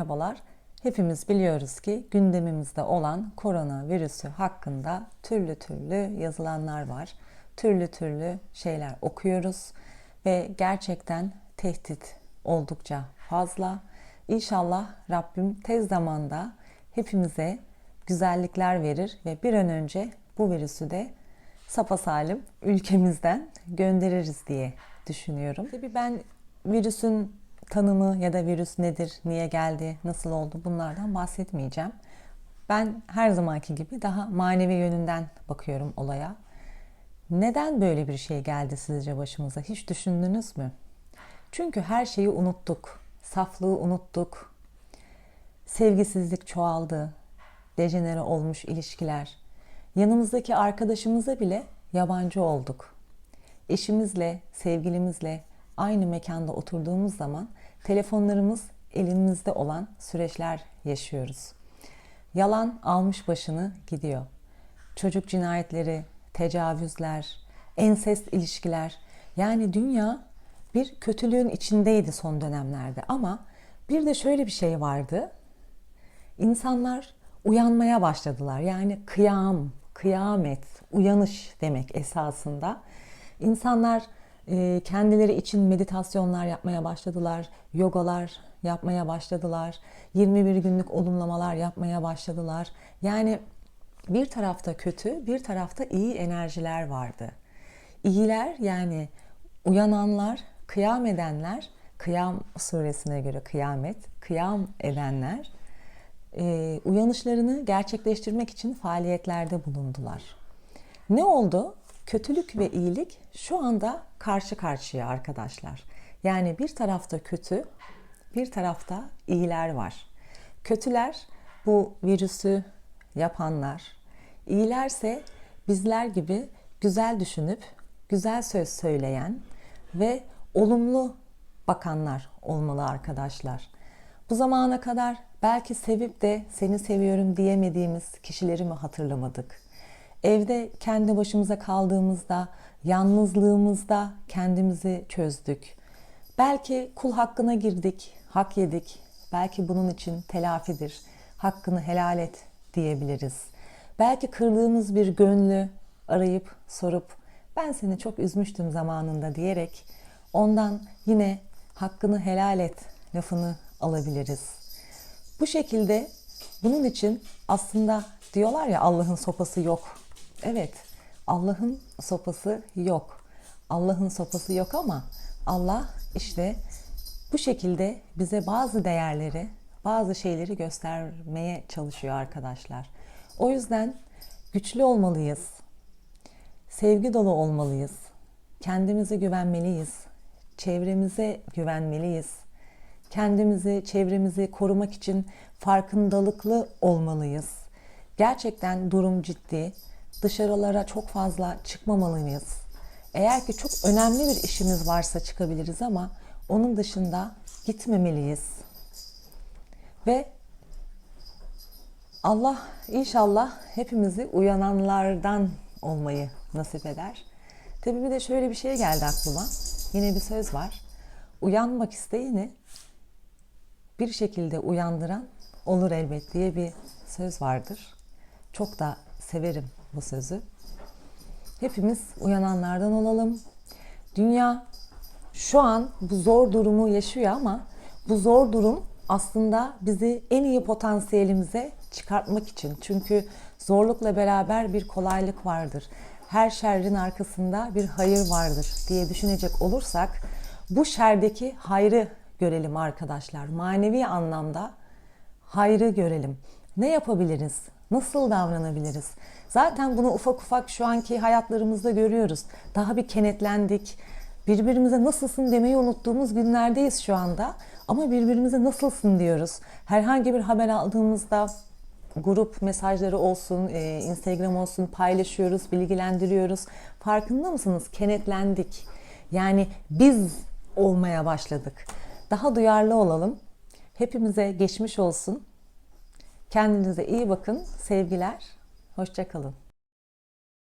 Merhabalar. Hepimiz biliyoruz ki gündemimizde olan koronavirüsü hakkında türlü türlü yazılanlar var. Türlü türlü şeyler okuyoruz ve gerçekten tehdit oldukça fazla. İnşallah Rabbim tez zamanda hepimize güzellikler verir ve bir an önce bu virüsü de sapasalim ülkemizden göndeririz diye düşünüyorum. Tabii ben virüsün tanımı ya da virüs nedir, niye geldi, nasıl oldu bunlardan bahsetmeyeceğim. Ben her zamanki gibi daha manevi yönünden bakıyorum olaya. Neden böyle bir şey geldi sizce başımıza? Hiç düşündünüz mü? Çünkü her şeyi unuttuk. Saflığı unuttuk. Sevgisizlik çoğaldı. Dejenere olmuş ilişkiler. Yanımızdaki arkadaşımıza bile yabancı olduk. Eşimizle, sevgilimizle aynı mekanda oturduğumuz zaman telefonlarımız elimizde olan süreçler yaşıyoruz. Yalan almış başını gidiyor. Çocuk cinayetleri, tecavüzler, ensest ilişkiler. Yani dünya bir kötülüğün içindeydi son dönemlerde ama bir de şöyle bir şey vardı. İnsanlar uyanmaya başladılar. Yani kıyam, kıyamet, uyanış demek esasında. İnsanlar kendileri için meditasyonlar yapmaya başladılar, yogalar yapmaya başladılar, 21 günlük olumlamalar yapmaya başladılar. Yani bir tarafta kötü, bir tarafta iyi enerjiler vardı. İyiler yani uyananlar, kıyam edenler, Kıyam suresine göre kıyamet, kıyam edenler e, uyanışlarını gerçekleştirmek için faaliyetlerde bulundular. Ne oldu? Kötülük ve iyilik şu anda karşı karşıya arkadaşlar. Yani bir tarafta kötü, bir tarafta iyiler var. Kötüler bu virüsü yapanlar, iyilerse bizler gibi güzel düşünüp güzel söz söyleyen ve olumlu bakanlar olmalı arkadaşlar. Bu zamana kadar belki sevip de seni seviyorum diyemediğimiz kişileri mi hatırlamadık? Evde kendi başımıza kaldığımızda, yalnızlığımızda kendimizi çözdük. Belki kul hakkına girdik, hak yedik. Belki bunun için telafidir. Hakkını helal et diyebiliriz. Belki kırdığımız bir gönlü arayıp sorup ben seni çok üzmüştüm zamanında diyerek ondan yine hakkını helal et lafını alabiliriz. Bu şekilde bunun için aslında diyorlar ya Allah'ın sopası yok. Evet, Allah'ın sopası yok. Allah'ın sopası yok ama Allah işte bu şekilde bize bazı değerleri, bazı şeyleri göstermeye çalışıyor arkadaşlar. O yüzden güçlü olmalıyız. Sevgi dolu olmalıyız. Kendimize güvenmeliyiz. Çevremize güvenmeliyiz. Kendimizi, çevremizi korumak için farkındalıklı olmalıyız. Gerçekten durum ciddi. Dışarılara çok fazla çıkmamalıyız. Eğer ki çok önemli bir işimiz varsa çıkabiliriz ama onun dışında gitmemeliyiz. Ve Allah inşallah hepimizi uyananlardan olmayı nasip eder. Tabii bir de şöyle bir şey geldi aklıma. Yine bir söz var. Uyanmak isteyeni bir şekilde uyandıran olur elbet diye bir söz vardır. Çok da severim bu sözü. Hepimiz uyananlardan olalım. Dünya şu an bu zor durumu yaşıyor ama bu zor durum aslında bizi en iyi potansiyelimize çıkartmak için. Çünkü zorlukla beraber bir kolaylık vardır. Her şerrin arkasında bir hayır vardır diye düşünecek olursak bu şerdeki hayrı görelim arkadaşlar. Manevi anlamda hayrı görelim. Ne yapabiliriz? Nasıl davranabiliriz? Zaten bunu ufak ufak şu anki hayatlarımızda görüyoruz. Daha bir kenetlendik. Birbirimize nasılsın demeyi unuttuğumuz günlerdeyiz şu anda. Ama birbirimize nasılsın diyoruz. Herhangi bir haber aldığımızda grup mesajları olsun, e, Instagram olsun paylaşıyoruz, bilgilendiriyoruz. Farkında mısınız? Kenetlendik. Yani biz olmaya başladık. Daha duyarlı olalım. Hepimize geçmiş olsun. Kendinize iyi bakın. Sevgiler. Hoşçakalın.